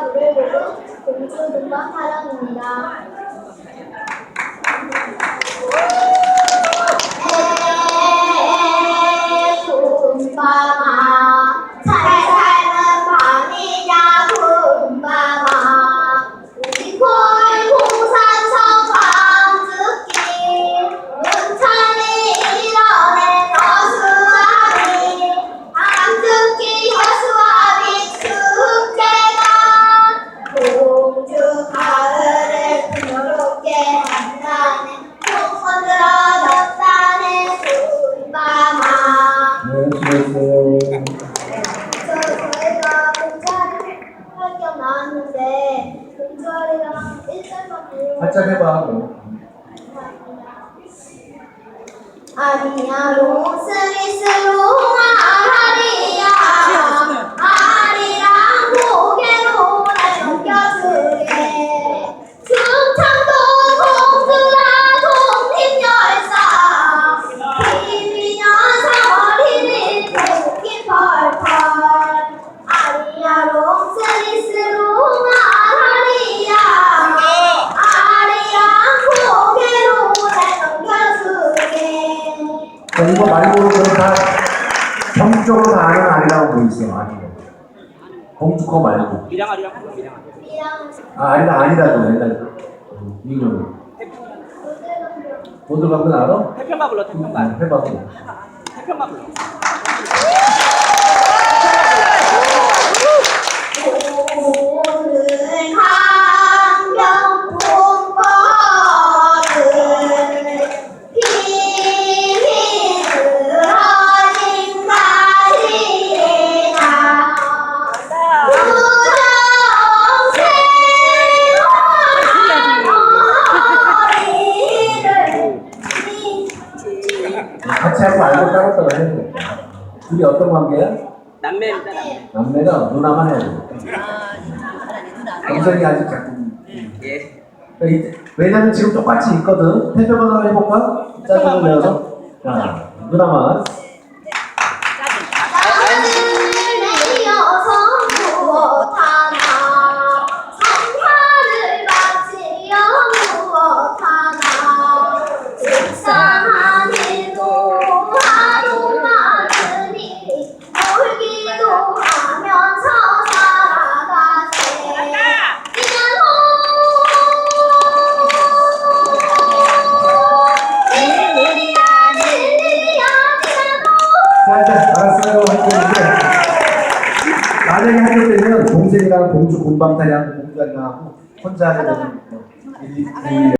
노래 부른 공주 눈과 사랑입니다. 나왔는데 공주아리랑 1절만 부르고 활짝 해봐. 뭐. 아리야 로스리스로 아리 자, 이거 말고 그럼 다 정적으로 다 아는 아리라고 뭐 있어, 아리가. 공주 거 말고. 미량 아리랑 미량 아리. 미랑 아, 아리가 아니라고, 옛날에. 음, 이거는. 가면 알아? 태평가 불러 태평가. 응, 해봐. 태평가 불러. 오늘 강경 봄버들 피히어진 가지나 우정생 같이 하고 알고 따로따로 해야 돼. 둘이 어떤 관계야? 남매입니다 남매. 남매가 누나만 해야 돼. 동생이 아직 자꾸. 예. 왜냐면 지금 똑같이 있거든. 태평하나 해볼까? 짜증을 내어서. 자, 누나만. 나는 내려서 무엇하나 성화를 바치려 무엇하나 식상한 일도 하도 많으니 놀기도 하면서 살아가세 미안호 일일이야 일일이야 미안호 자, 자, 알았어요. 했는데 만약에 하게 되면 동생이랑 공주 공방타량 공주랑 하고 혼자 하게 되면 뭐 일- 일-